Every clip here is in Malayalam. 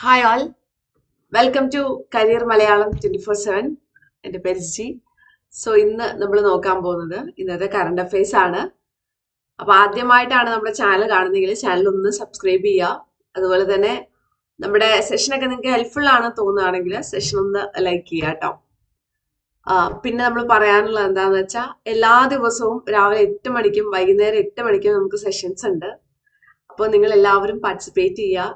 Hi all welcome to career Malayalam twenty four seven എന്റെ പേര് ജി സോ ഇന്ന് നമ്മൾ നോക്കാൻ പോകുന്നത് ഇന്നത്തെ കറണ്ട് അഫയേഴ്സ് ആണ്. അപ്പോൾ ആദ്യമായിട്ടാണ് നമ്മുടെ ചാനൽ കാണുന്നതെങ്കിൽ ചാനൽ ഒന്ന് സബ്സ്ക്രൈബ് ചെയ്യുക. അതുപോലെ തന്നെ നമ്മുടെ സെഷനൊക്കെ നിങ്ങൾക്ക് ഹെൽപ്ഫുൾ ആണെന്ന് തോന്നുകയാണെങ്കിൽ സെഷൻ ഒന്ന് ലൈക്ക് ചെയ്യുക കേട്ടോ. പിന്നെ നമ്മൾ പറയാനുള്ളത് എന്താന്ന് വെച്ചാൽ എല്ലാ ദിവസവും രാവിലെ എട്ട് മണിക്കും വൈകുന്നേരം എട്ട് മണിക്കും നമുക്ക് സെഷൻസ് ഉണ്ട്. അപ്പോൾ നിങ്ങൾ എല്ലാവരും പാർട്ടിസിപ്പേറ്റ് ചെയ്യുക.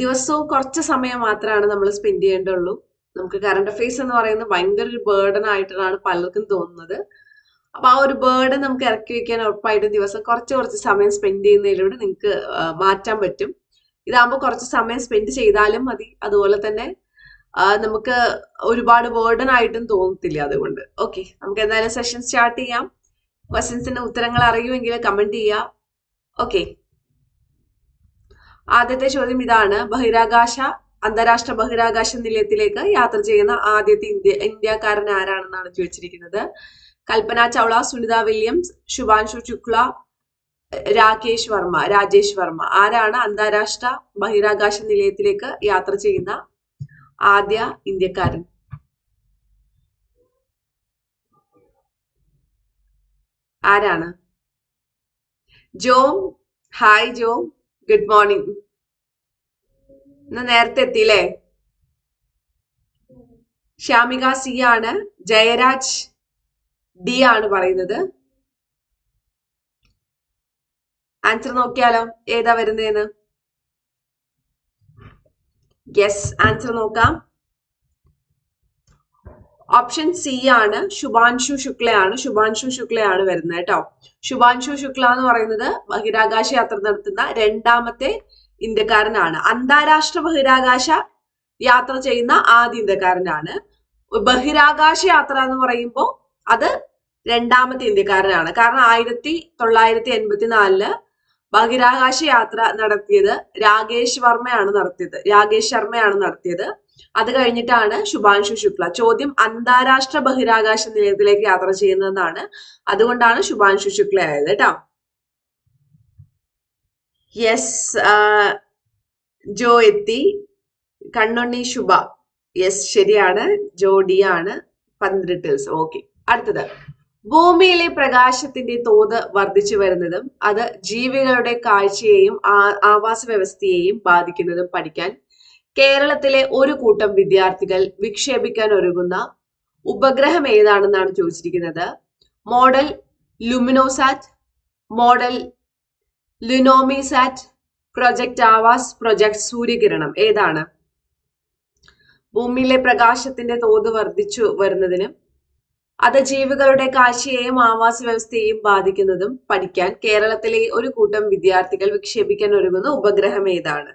ദിവസവും കുറച്ച് സമയം മാത്രമാണ് നമ്മൾ സ്പെൻഡ് ചെയ്യേണ്ടുള്ളൂ നമുക്ക് കറണ്ട് അഫയേഴ്സ് എന്ന് പറയുന്നത് ഭയങ്കര ഒരു ബേർഡൻ ആയിട്ടാണ് പലർക്കും തോന്നുന്നത്. അപ്പൊ ആ ഒരു ബേർഡൻ നമുക്ക് ഇറക്കി വെക്കാൻ ഉറപ്പായിട്ട് ദിവസം കുറച്ച് കുറച്ച് സമയം സ്പെൻഡ് ചെയ്യുന്നതിലൂടെ നിങ്ങൾക്ക് മാറ്റാൻ പറ്റും. ഇതാകുമ്പോൾ കുറച്ച് സമയം സ്പെൻഡ് ചെയ്താലും മതി. അതുപോലെ തന്നെ നമുക്ക് ഒരുപാട് ബേർഡൻ ആയിട്ടും തോന്നത്തില്ല അതുകൊണ്ട്. ഓക്കെ നമുക്ക് എന്തായാലും സെഷൻ സ്റ്റാർട്ട് ചെയ്യാം. ക്വസ്റ്റ്യൻസിന്റെ ഉത്തരങ്ങൾ അറിയുമെങ്കിൽ കമന്റ് ചെയ്യാം. ഓക്കെ ആദ്യത്തെ ചോദ്യം ഇതാണ്. ബഹിരാകാശ അന്താരാഷ്ട്ര ബഹിരാകാശ നിലയത്തിലേക്ക് യാത്ര ചെയ്യുന്ന ആദ്യത്തെ ഇന്ത്യ ഇന്ത്യക്കാരൻ ആരാണെന്നാണ് ചോദിച്ചിരിക്കുന്നത്. കൽപ്പന ചൗള സുനിത വില്യംസ് ശുഭാൻഷു ശുക്ല രാകേഷ് വർമ്മ രാജേഷ് വർമ്മ. ആരാണ് അന്താരാഷ്ട്ര ബഹിരാകാശ നിലയത്തിലേക്ക് യാത്ര ചെയ്യുന്ന ആദ്യ ഇന്ത്യക്കാരൻ? ആരാണ്? ജോം. ഹായ് ജോം. ഗുഡ് മോർണിംഗ് ഇന്ന് നേരത്തെ എത്തിയില്ലേ? ശ്യാമിക സി ആണ്. ജയരാജ് ഡി ആണ് പറയുന്നത്. ആൻസർ നോക്കിയാലോ? ഏതാ വരുന്നതെന്ന് യെസ് ആൻസർ നോക്കാം. ഓപ്ഷൻ സി ആണ് ശുഭാൻഷു ശുക്ലയാണ്. ശുഭാൻഷു ശുക്ലയാണ് വരുന്നത് കേട്ടോ. ശുഭാൻഷു ശുക്ല എന്ന് പറയുന്നത് ബഹിരാകാശ യാത്ര നടത്തുന്ന രണ്ടാമത്തെ ഇന്ത്യക്കാരനാണ്. അന്താരാഷ്ട്ര ബഹിരാകാശ യാത്ര ചെയ്യുന്ന ആദ്യ ഇന്ത്യക്കാരനാണ്. ബഹിരാകാശ യാത്ര എന്ന് പറയുമ്പോൾ അത് രണ്ടാമത്തെ ഇന്ത്യക്കാരനാണ്. കാരണം ആയിരത്തി തൊള്ളായിരത്തി എൺപത്തിനാലിൽ ബഹിരാകാശ യാത്ര നടത്തിയത് രാകേഷ് വർമ്മയാണ് നടത്തിയത്. രാകേഷ് ശർമ്മയാണ് നടത്തിയത്. അത് കഴിഞ്ഞിട്ടാണ് ശുഭാൻഷു ശുക്ല. ചോദ്യം അന്താരാഷ്ട്ര ബഹിരാകാശ നിലയത്തിലേക്ക് യാത്ര ചെയ്യുന്നതാണ് അതുകൊണ്ടാണ് ശുഭാൻഷു ശുക്ല ആയത് കേട്ടോ യെസ് ജോ എത്തി. കണ്ണുണ്ണി ശുഭ. യെസ് ശരിയാണ്. ജോഡിയാണ് പന്ത്രണ്ട് ഓക്കെ അടുത്തത്. ഭൂമിയിലെ പ്രകാശത്തിന്റെ തോത് വർദ്ധിച്ചു വരുന്നതും അത് ജീവികളുടെ കാഴ്ചയെയും ആവാസ വ്യവസ്ഥയെയും ബാധിക്കുന്നതും പഠിക്കാൻ കേരളത്തിലെ ഒരു കൂട്ടം വിദ്യാർത്ഥികൾ വിക്ഷേപിക്കാൻ ഒരുങ്ങുന്ന ഉപഗ്രഹം ഏതാണെന്നാണ് ചോദിച്ചിരിക്കുന്നത്. Model Luminosat model Luminosat project Awaaz project Suryakiranam ഏതാണ്? ഭൂമിയിലെ പ്രകാശത്തിന്റെ തോത് വർദ്ധിച്ചു വരുന്നതിനും അത് ജീവികളുടെ കാഴ്ചയെയും ആവാസ വ്യവസ്ഥയെയും ബാധിക്കുന്നതും പഠിക്കാൻ കേരളത്തിലെ ഒരു കൂട്ടം വിദ്യാർത്ഥികൾ വിക്ഷേപിക്കാൻ ഒരുങ്ങുന്ന ഉപഗ്രഹം ഏതാണ്?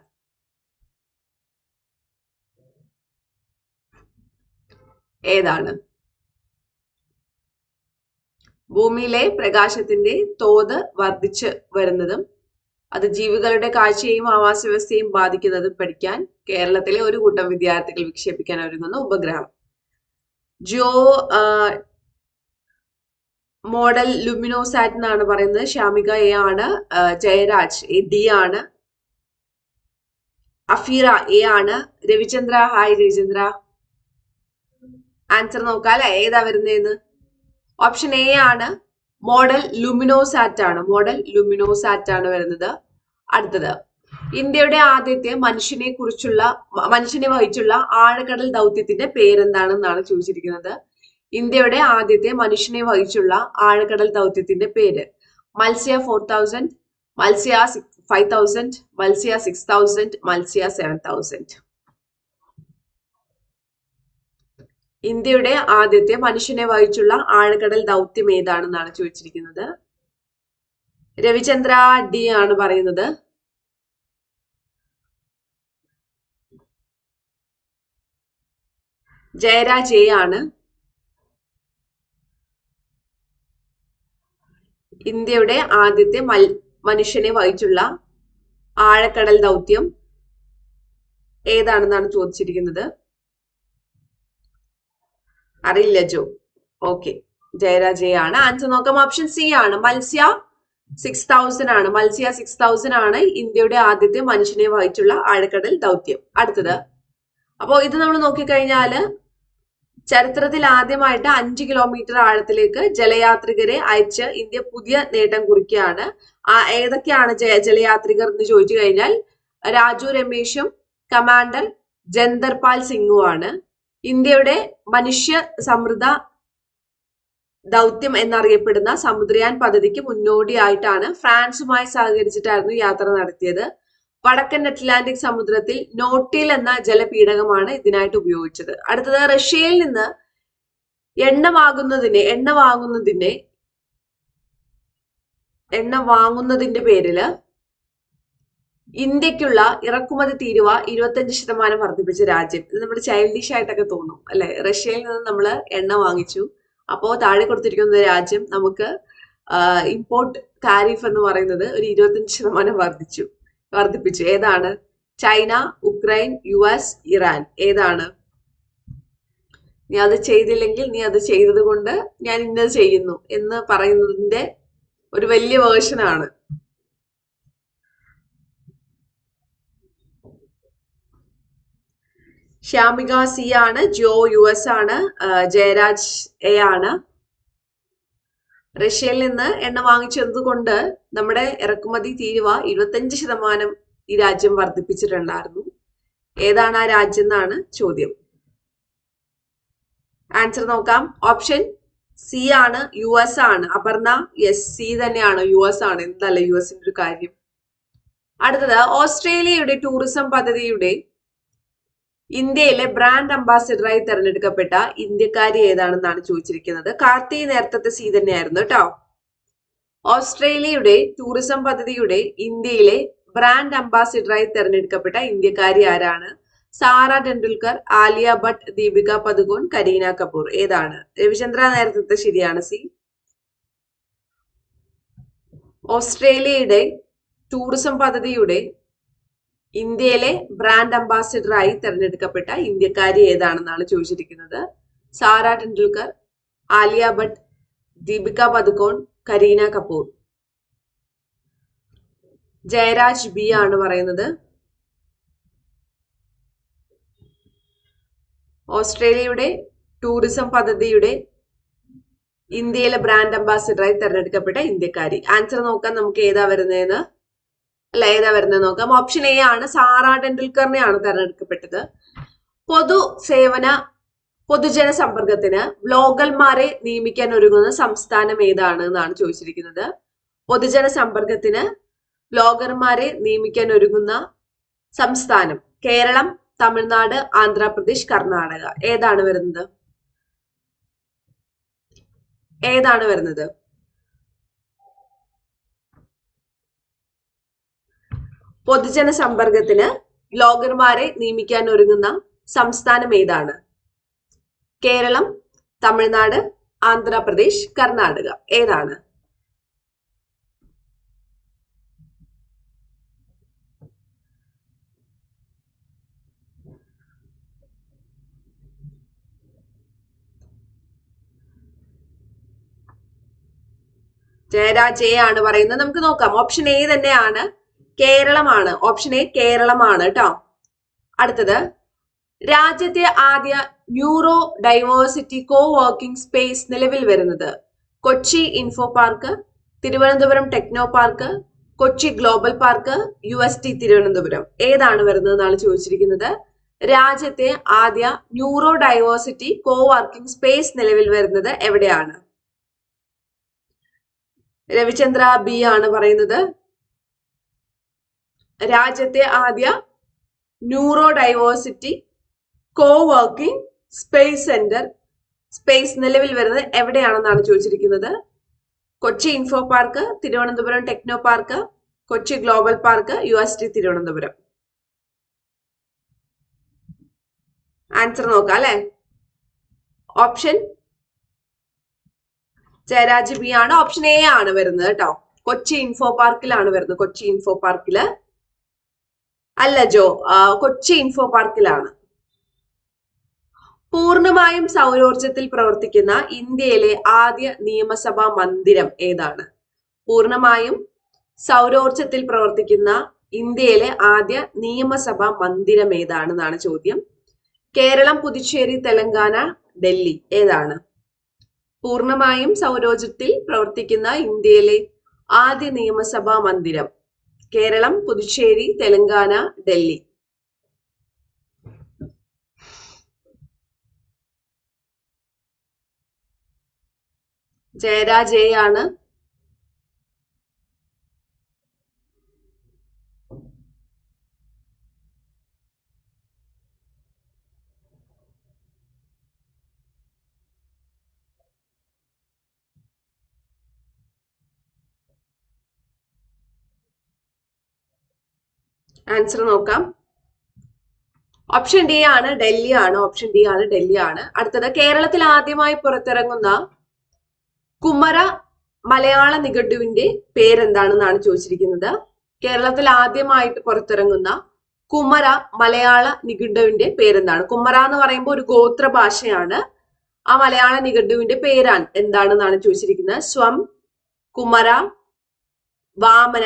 ഏതാണ്? ഭൂമിയിലെ പ്രകാശത്തിന്റെ തോത് വർദ്ധിച്ചു വരുന്നതും അത് ജീവികളുടെ കാഴ്ചയെയും ആവാസ വ്യവസ്ഥയും ബാധിക്കുന്നതും പഠിക്കാൻ കേരളത്തിലെ ഒരു കൂട്ടം വിദ്യാർത്ഥികൾ വിക്ഷേപിക്കാൻ ഒരുങ്ങുന്ന ഉപഗ്രഹം. ജോ ആ, മോഡൽ ലുമിനോസാറ്റ് എന്നാണ് പറയുന്നത്. ഷ്യാമിക എ ആണ് ജയരാജ് എ ഡി ആണ്. അഫീറ എ ആണ്. രവിചന്ദ്ര ഹായ് രവിചന്ദ്ര. ആൻസർ നോക്കാം ഏതാ വരുന്നതെന്ന് ഓപ്ഷൻ എ ആണ്. മോഡൽ ലുമിനോസാറ്റ് ആണ്. മോഡൽ ലുമിനോസാറ്റ് ആണ് വരുന്നത്. അടുത്തത്. ഇന്ത്യയുടെ ആദ്യത്തെ മനുഷ്യനെ കുറിച്ചുള്ള മനുഷ്യനെ വഹിച്ചുള്ള ആഴക്കടൽ ദൗത്യത്തിന്റെ പേരെന്താണെന്നാണ് ചോദിച്ചിരിക്കുന്നത്. ഇന്ത്യയുടെ ആദ്യത്തെ മനുഷ്യനെ വഹിച്ചുള്ള ആഴക്കടൽ ദൗത്യത്തിന്റെ പേര്. Matsya four thousand Matsya five thousand Matsya six thousand Matsya seven thousand ഇന്ത്യയുടെ ആദ്യത്തെ മനുഷ്യനെ വഹിച്ചുള്ള ആഴക്കടൽ ദൗത്യം ഏതാണെന്നാണ് ചോദിച്ചിരിക്കുന്നത്. രവിചന്ദ്ര ഡി ആണ് പറയുന്നത്. ജയരാജ് എ ആണ്. ഇന്ത്യയുടെ ആദ്യത്തെ മൽ മനുഷ്യനെ വഹിച്ചുള്ള ആഴക്കടൽ ദൗത്യം ഏതാണെന്നാണ് ചോദിച്ചിരിക്കുന്നത്? അറിയില്ല ജോ. ഓക്കെ. ജയരാജയാണ്. ആൻസർ നോക്കാം. ഓപ്ഷൻ സി ആണ്. മത്സ്യ സിക്സ് തൗസൻഡ് ആണ്. മത്സ്യ സിക്സ് തൗസൻഡ് ആണ് ഇന്ത്യയുടെ ആദ്യത്തെ മനുഷ്യനെ വഹിച്ചുള്ള ആഴക്കടൽ ദൗത്യം. അടുത്തത്. അപ്പോ ഇത് നമ്മൾ നോക്കിക്കഴിഞ്ഞാൽ ചരിത്രത്തിൽ ആദ്യമായിട്ട് അഞ്ച് കിലോമീറ്റർ ആഴത്തിലേക്ക് ജലയാത്രികരെ അയച്ച് ഇന്ത്യ പുതിയ നേട്ടം കുറിക്കുകയാണ്. ആ ഏതൊക്കെയാണ് ജലയാത്രികർ എന്ന് ചോദിച്ചു കഴിഞ്ഞാൽ രാജു രമേശും കമാൻഡർ ജന്തർപാൽ സിംഗുമാണ് ഇന്ത്യയുടെ മനുഷ്യ സമൃദ്ധ ദൗത്യം എന്നറിയപ്പെടുന്ന സമുദ്രയാൻ പദ്ധതിക്ക് മുന്നോടിയായിട്ടാണ് ഫ്രാൻസുമായി സഹകരിച്ചിട്ടായിരുന്നു യാത്ര നടത്തിയത്. വടക്കൻ അറ്റ്ലാന്റിക് സമുദ്രത്തിൽ നോട്ടിൽ എന്ന ജലപീഠകമാണ് ഇതിനായിട്ട് ഉപയോഗിച്ചത്. അടുത്തത് റഷ്യയിൽ നിന്ന് എണ്ണ വാങ്ങുന്നതിന് എണ്ണ വാങ്ങുന്നതിന് എണ്ണ വാങ്ങുന്നതിന്റെ പേരിൽ ഇന്ത്യക്കുള്ള ഇറക്കുമതി തീരുവ ഇരുപത്തഞ്ച് ശതമാനം വർദ്ധിപ്പിച്ച രാജ്യം. ഇത് നമ്മുടെ ചൈൽഡിഷ് ആയിട്ടൊക്കെ തോന്നും അല്ലെ? റഷ്യയിൽ നിന്ന് നമ്മൾ എണ്ണ വാങ്ങിച്ചു. അപ്പോ താഴെ കൊടുത്തിരിക്കുന്ന രാജ്യം നമുക്ക് ഇമ്പോർട്ട് താരിഫ് എന്ന് പറയുന്നത് ഒരു ഇരുപത്തഞ്ച് ശതമാനം വർദ്ധിച്ചു. വർദ്ധിപ്പിച്ചു. ഏതാണ്? China Ukraine U S Iran. ഏതാണ്? നീ അത് ചെയ്തില്ലെങ്കിൽ നീ അത് ചെയ്തത് കൊണ്ട് ഞാൻ ഇന്നത് ചെയ്യുന്നു എന്ന് പറയുന്നതിന്റെ ഒരു വലിയ വേർഷനാണ് ശ്യാമിക സി ആണ് ജോ യു എസ് ആണ് ജയരാജ് എ ആണ്. റഷ്യയിൽ നിന്ന് എണ്ണ വാങ്ങിച്ചതുകൊണ്ട് നമ്മുടെ ഇറക്കുമതി തീരുവ ഇരുപത്തഞ്ച് ശതമാനം ഈ രാജ്യം വർദ്ധിപ്പിച്ചിട്ടുണ്ടായിരുന്നു. ഏതാണ് ആ രാജ്യം എന്നാണ് ചോദ്യം. ആൻസർ നോക്കാം. ഓപ്ഷൻ സി ആണ് യു എസ് ആണ്. അപർണ യെസ് സി തന്നെയാണ് യു എസ് ആണ്. എന്തല്ല യു എസിന്റെ ഒരു കാര്യം? അടുത്തത് ഓസ്ട്രേലിയയുടെ ടൂറിസം പദ്ധതിയുടെ ഇന്ത്യയിലെ ബ്രാൻഡ് അംബാസിഡറായി തെരഞ്ഞെടുക്കപ്പെട്ട ഇന്ത്യക്കാരി ഏതാണെന്നാണ് ചോദിച്ചിരിക്കുന്നത്. കാർത്തി നേരത്തെ സി തന്നെയായിരുന്നു കേട്ടോ ഓസ്ട്രേലിയയുടെ ടൂറിസം പദ്ധതിയുടെ ഇന്ത്യയിലെ ബ്രാൻഡ് അംബാസിഡറായി തെരഞ്ഞെടുക്കപ്പെട്ട ഇന്ത്യക്കാരി ആരാണ്? സാറ ടെണ്ടുൽക്കർ ആലിയ ഭട്ട് ദീപിക പദുകോൺ കരീന കപൂർ. ഏതാണ്? രവിചന്ദ്ര നേരത്തെ ശരിയാണ് സി ഓസ്ട്രേലിയയുടെ ടൂറിസം പദ്ധതിയുടെ ഇന്ത്യയിലെ ബ്രാൻഡ് അംബാസിഡറായി തിരഞ്ഞെടുക്കപ്പെട്ട ഇന്ത്യക്കാരി ഏതാണെന്നാണ് ചോദിച്ചിരിക്കുന്നത്? സാറ ടെണ്ടുൽക്കർ ആലിയ ഭട്ട് ദീപിക പദുക്കോൺ കരീന കപൂർ. ജയരാജ് ബി ആണ് പറയുന്നത്. ഓസ്ട്രേലിയയുടെ ടൂറിസം പദ്ധതിയുടെ ഇന്ത്യയിലെ ബ്രാൻഡ് അംബാസിഡറായി തിരഞ്ഞെടുക്കപ്പെട്ട ഇന്ത്യക്കാരി. ആൻസർ നോക്കാൻ നമുക്ക് ഏതാ വരുന്നതെന്ന്. അല്ല ഏതാ വരുന്നത് നോക്കാം. ഓപ്ഷൻ എ ആണ് സാറ ടെണ്ടുൽക്കറിനെയാണ് തെരഞ്ഞെടുക്കപ്പെട്ടത്. പൊതു സേവന പൊതുജന സമ്പർക്കത്തിന് വ്ലോഗർമാരെ നിയമിക്കാൻ ഒരുങ്ങുന്ന സംസ്ഥാനം ഏതാണ് എന്നാണ് ചോദിച്ചിരിക്കുന്നത്. പൊതുജന സമ്പർക്കത്തിന് വ്ലോഗർമാരെ നിയമിക്കാൻ ഒരുങ്ങുന്ന സംസ്ഥാനം കേരളം തമിഴ്നാട് ആന്ധ്രാപ്രദേശ് കർണാടക. ഏതാണ് വരുന്നത്? ഏതാണ് വരുന്നത്? പൊതുജന സമ്പർക്കത്തിന് ബ്ലോഗർമാരെ നിയമിക്കാൻ ഒരുങ്ങുന്ന സംസ്ഥാനം ഏതാണ്? കേരളം തമിഴ്നാട് ആന്ധ്രാപ്രദേശ് കർണാടക. ഏതാണ്? ജയരാജയാണ് പറയുന്നത്. നമുക്ക് നോക്കാം. ഓപ്ഷൻ എ തന്നെയാണ്. കേരളമാണ്. ഓപ്ഷൻ എ കേരളമാണ് കേട്ടോ അടുത്തത്. രാജ്യത്തെ ആദ്യ neuro diversity co working space നിലവിൽ വരുന്നത്. Kochi info park Thiruvananthapuram techno park Kochi global park U S T Thiruvananthapuram. ഏതാണ് വരുന്നത് എന്നാണ് ചോദിച്ചിരിക്കുന്നത്? രാജ്യത്തെ ആദ്യ neuro diversity co working space നിലവിൽ വരുന്നത് എവിടെയാണ്? രവിചന്ദ്ര ബി ആണ് പറയുന്നത്. രാജ്യത്തെ ആദ്യ neuro diversity co working space centre space നിലവിൽ വരുന്നത് എവിടെയാണെന്നാണ് ചോദിച്ചിരിക്കുന്നത്? Kochi info park Thiruvananthapuram techno park Kochi global park U S T Thiruvananthapuram. Answer നോക്കാം അല്ലെ? ഓപ്ഷൻ ജയരാജ് ബി ആണ്. ഓപ്ഷൻ എ ആണ് വരുന്നത് കേട്ടോ. കൊച്ചി ഇൻഫോ പാർക്കിലാണ് വരുന്നത്. കൊച്ചി ഇൻഫോ പാർക്കിൽ അല്ല ജോ കൊച്ചി ഇൻഫോ പാർക്കിലാണ് പൂർണമായും സൗരോർജത്തിൽ പ്രവർത്തിക്കുന്ന ഇന്ത്യയിലെ ആദ്യ നിയമസഭാ മന്ദിരം ഏതാണ്? പൂർണമായും സൗരോർജത്തിൽ പ്രവർത്തിക്കുന്ന ഇന്ത്യയിലെ ആദ്യ നിയമസഭാ മന്ദിരം ഏതാണെന്നാണ് ചോദ്യം. കേരളം പുതുച്ചേരി തെലങ്കാന ഡൽഹി ഏതാണ്? പൂർണമായും സൗരോർജത്തിൽ പ്രവർത്തിക്കുന്ന ഇന്ത്യയിലെ ആദ്യ നിയമസഭാ മന്ദിരം കേരളം പുതുച്ചേരി തെലങ്കാന ഡൽഹി. ജയരാജയാണ് ആൻസർ നോക്കാം. ഓപ്ഷൻ ഡി ആണ് ഡൽഹി ആണ് ഓപ്ഷൻ ഡി ആണ് ഡൽഹി ആണ് അടുത്തത് കേരളത്തിൽ ആദ്യമായി പുറത്തിറങ്ങുന്ന കുമര മലയാള നിഘണ്ടുവിന്റെ പേരെന്താണെന്നാണ് ചോദിച്ചിരിക്കുന്നത്. കേരളത്തിൽ ആദ്യമായിട്ട് പുറത്തിറങ്ങുന്ന കുമര മലയാള നിഘണ്ടുവിന്റെ പേരെന്താണ്? കുമര എന്ന് പറയുമ്പോൾ ഒരു ഗോത്ര ഭാഷയാണ്. ആ മലയാള നിഘണ്ടുവിന്റെ പേരാൻ എന്താണെന്നാണ് ചോദിച്ചിരിക്കുന്നത്. സ്വം കുമര വാമന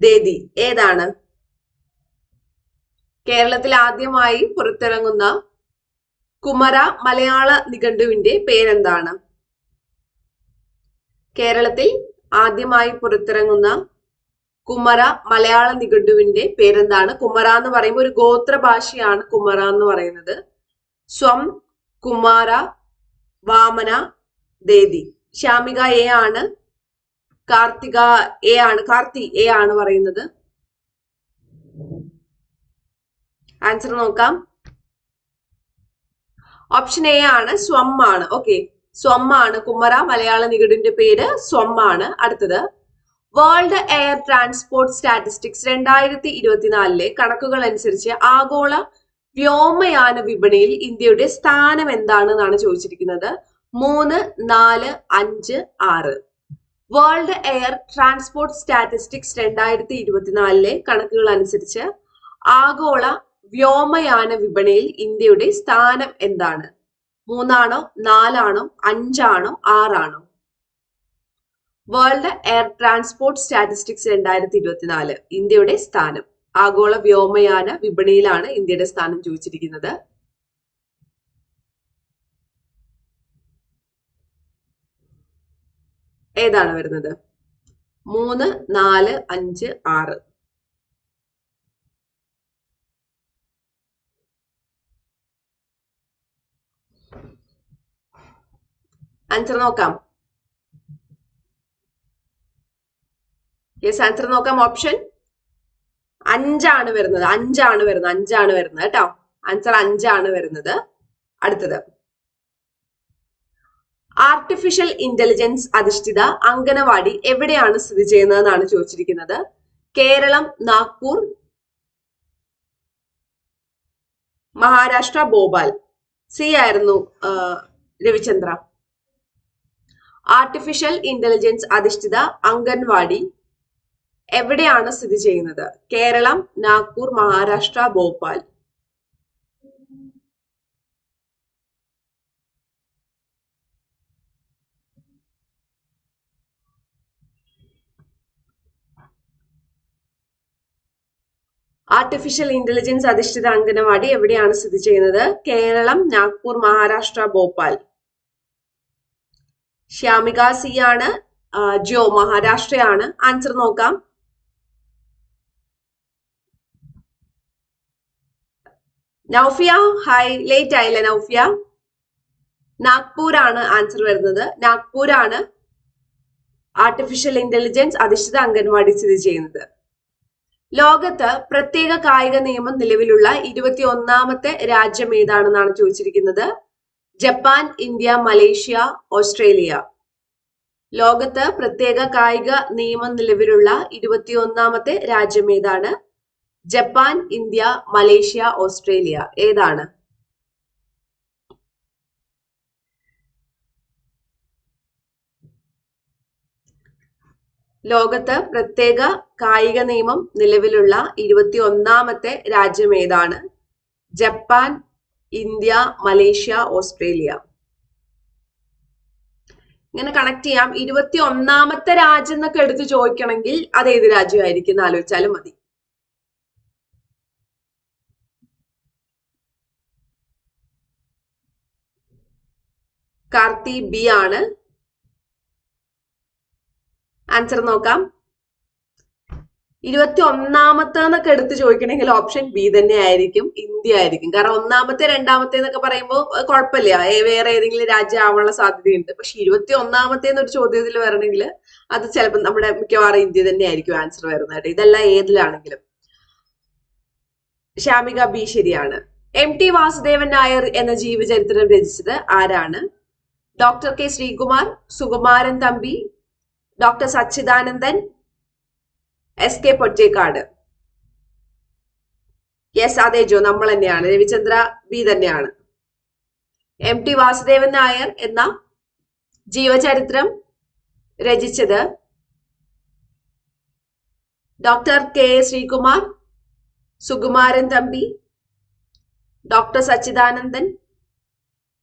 ദേദി. ഏതാണ്? കേരളത്തിൽ ആദ്യമായി പുറത്തിറങ്ങുന്ന കുമര മലയാള നിഘണ്ടുവിന്റെ പേരെന്താണ്? കേരളത്തിൽ ആദ്യമായി പുറത്തിറങ്ങുന്ന കുമര മലയാള നിഘണ്ടുവിന്റെ പേരെന്താണ്? കുമര എന്ന് പറയുമ്പോൾ ഒരു ഗോത്ര ഭാഷയാണ് കുമര എന്ന് പറയുന്നത്. സ്വം കുമാര വാമന ദേദി ശ്യാമിക എ ആണ് കാർത്തിക എ ആണ് കാർത്തി എ ആണ് പറയുന്നത്. ആൻസർ നോക്കാം. ഓപ്ഷൻ എ ആണ് സ്വമാണ് ഓക്കെ സ്വമാണ് കുമര മലയാള നികുടിന്റെ പേര് സ്വമാണ് അടുത്തത്. വേൾഡ് എയർ ട്രാൻസ്പോർട്ട് സ്റ്റാറ്റിസ്റ്റിക്സ് രണ്ടായിരത്തി ഇരുപത്തിനാലിലെ കണക്കുകൾ അനുസരിച്ച് ആഗോള വ്യോമയാന വിപണിയിൽ ഇന്ത്യയുടെ സ്ഥാനം എന്താണെന്നാണ് ചോദിച്ചിരിക്കുന്നത്. മൂന്ന് നാല് അഞ്ച് ആറ്. വേൾഡ് എയർ ട്രാൻസ്പോർട്ട് സ്റ്റാറ്റിസ്റ്റിക്സ് രണ്ടായിരത്തി ഇരുപത്തിനാലിലെ കണക്കുകൾ അനുസരിച്ച് ആഗോള വ്യോമയാന വിപണിയിൽ ഇന്ത്യയുടെ സ്ഥാനം എന്താണ്? മൂന്നാണോ? നാലാണോ? അഞ്ചാണോ? ആറാണോ? വേൾഡ് എയർ ട്രാൻസ്പോർട്ട് സ്റ്റാറ്റിസ്റ്റിക്സ് രണ്ടായിരത്തി ഇരുപത്തിനാല് ഇന്ത്യയുടെ സ്ഥാനം. ആഗോള വ്യോമയാന വിപണിയിലാണ് ഇന്ത്യയുടെ സ്ഥാനം ചോദിച്ചിരിക്കുന്നത്. ഏതാണ് വരുന്നത്? മൂന്ന് നാല് അഞ്ച് ആറ്. ആൻസർ നോക്കാം. യെസ് ആൻസർ നോക്കാം. ഓപ്ഷൻ അഞ്ചാണ് വരുന്നത്. അഞ്ചാണ് വരുന്നത്. അഞ്ചാണ് വരുന്നത് കേട്ടോ. ആൻസർ അഞ്ചാണ് വരുന്നത്. അടുത്തത്. ആർട്ടിഫിഷ്യൽ ഇന്റലിജൻസ് അധിഷ്ഠിത അംഗനവാടി എവിടെയാണ് സ്ഥിതി ചെയ്യുന്നതെന്നാണ് ചോദിച്ചിരിക്കുന്നത്. കേരളം നാഗ്പൂർ മഹാരാഷ്ട്ര ഭോപാൽ. സി ആയിരുന്നു രവിചന്ദ്ര. ആർട്ടിഫിഷ്യൽ ഇന്റലിജൻസ് അധിഷ്ഠിത അംഗൻവാടി എവിടെയാണ് സ്ഥിതി ചെയ്യുന്നത്? കേരളം നാഗ്പൂർ മഹാരാഷ്ട്ര ഭോപ്പാൽ. ആർട്ടിഫിഷ്യൽ ഇന്റലിജൻസ് അധിഷ്ഠിത അംഗനവാടി എവിടെയാണ് സ്ഥിതി ചെയ്യുന്നത്? കേരളം നാഗ്പൂർ മഹാരാഷ്ട്ര ഭോപ്പാൽ. ശ്യാമിക സി ആണ് ജോ മഹാരാഷ്ട്രയാണ്. ആൻസർ നോക്കാം. നൗഫിയ ഹായ് ലേറ്റ് ആയില്ല നൗഫിയ? നാഗ്പൂർ ആണ് ആൻസർ വരുന്നത്. നാഗ്പൂർ ആണ് ആർട്ടിഫിഷ്യൽ ഇന്റലിജൻസ് അധിഷ്ഠിത അംഗൻവാടി സ്ഥിതി ചെയ്യുന്നത്. ലോകത്ത് പ്രത്യേക കായിക നിയമം നിലവിലുള്ള ഇരുപത്തി ഒന്നാമത്തെ രാജ്യം ഏതാണെന്നാണ് ചോദിച്ചിരിക്കുന്നത്? Japan India Malaysia Australia. ലോകത്ത് പ്രത്യേക കായിക നിയമം നിലവിലുള്ള ഇരുപത്തിയൊന്നാമത്തെ രാജ്യം ഏതാണ്? Japan India Malaysia Australia. ഏതാണ്? ലോകത്ത് പ്രത്യേക കായിക നിയമം നിലവിലുള്ള ഇരുപത്തി ഒന്നാമത്തെ രാജ്യം ഏതാണ്? Japan India Malaysia Australia. ഇങ്ങനെ കണക്ട് ചെയ്യാം. ഇരുപത്തി ഒന്നാമത്തെ രാജ്യം എന്നൊക്കെ എടുത്ത് ചോദിക്കണമെങ്കിൽ അത് ഏത് രാജ്യമായിരിക്കും എന്ന് ആലോചിച്ചാലും മതി. കാർത്തി ബി ആണ്. ആൻസർ നോക്കാം. ഇരുപത്തി ഒന്നാമത്തെ എന്നൊക്കെ എടുത്ത് ചോദിക്കണമെങ്കിൽ ഓപ്ഷൻ ബി തന്നെ ആയിരിക്കും ഇന്ത്യ ആയിരിക്കും. കാരണം ഒന്നാമത്തെ രണ്ടാമത്തെ എന്നൊക്കെ പറയുമ്പോൾ കുഴപ്പമില്ല. വേറെ ഏതെങ്കിലും രാജ്യം ആവാനുള്ള സാധ്യതയുണ്ട്. പക്ഷെ ഇരുപത്തി ഒന്നാമത്തെ എന്നൊരു ചോദ്യത്തിൽ വരണമെങ്കിൽ അത് ചിലപ്പോൾ നമ്മുടെ മിക്കവാറും ഇന്ത്യ തന്നെ ആയിരിക്കും ആൻസർ വരുന്നത് ഇതെല്ലാം ഏതിലാണെങ്കിലും. ഷാമിക ബി ശരിയാണ്. എം ടി വാസുദേവൻ നായർ എന്ന ജീവചരിത്രം രചിച്ചത് ആരാണ്? Doctor K Sreekumar Sukumaran Thampi doctor Sachidanandan S K Pottekkatt yes അതെ ജോ നമ്മൾ തന്നെയാണ്. രവിചന്ദ്ര ബി തന്നെയാണ്. എം ടി വാസുദേവൻ നായർ എന്ന ജീവചരിത്രം രചിച്ചത് doctor K Sreekumar Sukumaran Thampi doctor Sachidanandan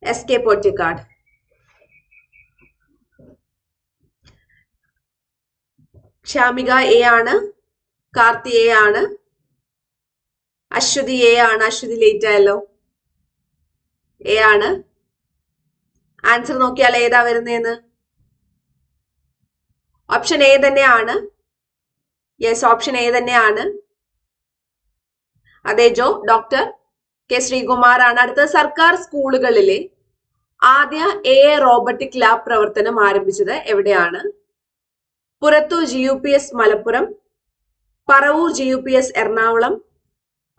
S K Pottekkatt Shamika A ആണ് കാർത്തി എ ആണ് അശ്വതി എ ആണ് അശ്വതി ലേറ്റ് ആയല്ലോ. എ ആണ്. ആൻസർ നോക്കിയാൽ ഏതാ വരുന്നതെന്ന് ഓപ്ഷൻ എ തന്നെയാണ് യെസ് ഓപ്ഷൻ എ തന്നെയാണ് അതെ ജോ ഡോക്ടർ കെ ശ്രീകുമാർ ആണ്. അടുത്ത സർക്കാർ സ്കൂളുകളിലെ ആദ്യ എ റോബോട്ടിക് ലാബ് പ്രവർത്തനം ആരംഭിച്ചത് എവിടെയാണ്? Purathur G U P S Malappuram Paravur G U P S Ernakulam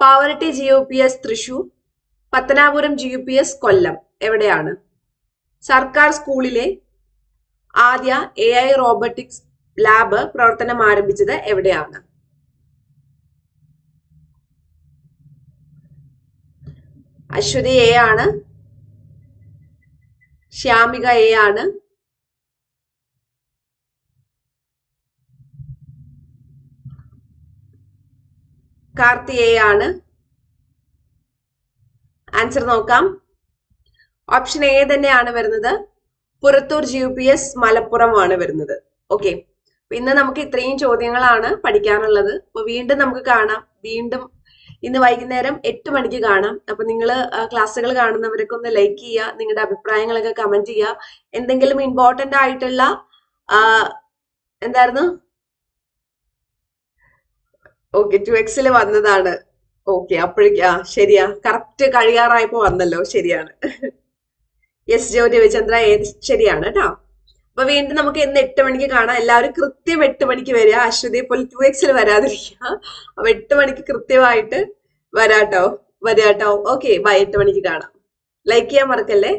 Pavaratti G U P S Thrissur Pathanapuram G U P S Kollam. എവിടെയാണ്? സർക്കാർ സ്കൂളിലെ ആദ്യ എ ഐ റോബോട്ടിക്സ് ലാബ് പ്രവർത്തനം ആരംഭിച്ചത് എവിടെയാണ്? അശ്വതി എ ആണ്. ശ്യാമിക എ ആണ്. കാർത്തി എ ആണ് ആൻസർ നോക്കാം. ഓപ്ഷൻ എ തന്നെയാണ് വരുന്നത്. Purathur G U P S Malappuram ആണ് വരുന്നത് ഓക്കെ ഇന്ന് നമുക്ക് ഇത്രയും ചോദ്യങ്ങളാണ് പഠിക്കാനുള്ളത്. അപ്പൊ വീണ്ടും നമുക്ക് കാണാം. വീണ്ടും ഇന്ന് വൈകുന്നേരം എട്ട് മണിക്ക് കാണാം. അപ്പൊ നിങ്ങൾ ക്ലാസ്സുകൾ കാണുന്നവരൊക്കെ ഒന്ന് ലൈക്ക് ചെയ്യുക. നിങ്ങളുടെ അഭിപ്രായങ്ങളൊക്കെ കമന്റ് ചെയ്യുക. എന്തെങ്കിലും ഇമ്പോർട്ടന്റ് ആയിട്ടുള്ള എന്തായിരുന്നു? ഓക്കെ ടു എക്സിൽ വന്നതാണ്. ഓക്കെ അപ്പോഴേക്ക് ആ ശരിയാ. കറക്റ്റ് കഴിയാറായപ്പോ വന്നല്ലോ ശരിയാണ്. യെസ് ജോ രവിചന്ദ്ര ശരിയാണ് കേട്ടോ അപ്പൊ വീണ്ടും നമുക്ക് ഇന്ന് എട്ട് മണിക്ക് കാണാം. എല്ലാവരും കൃത്യം എട്ട് മണിക്ക് വരിക. അശ്വതിയെ പോലെ ടു എക്സിൽ വരാതിരിക്കുക. അപ്പൊ എട്ട് മണിക്ക് കൃത്യമായിട്ട് വരാട്ടോ വരാട്ടോ ഓക്കെ ബൈ എട്ട് മണിക്ക് കാണാം. ലൈക്ക് ചെയ്യാൻ മറക്കല്ലേ?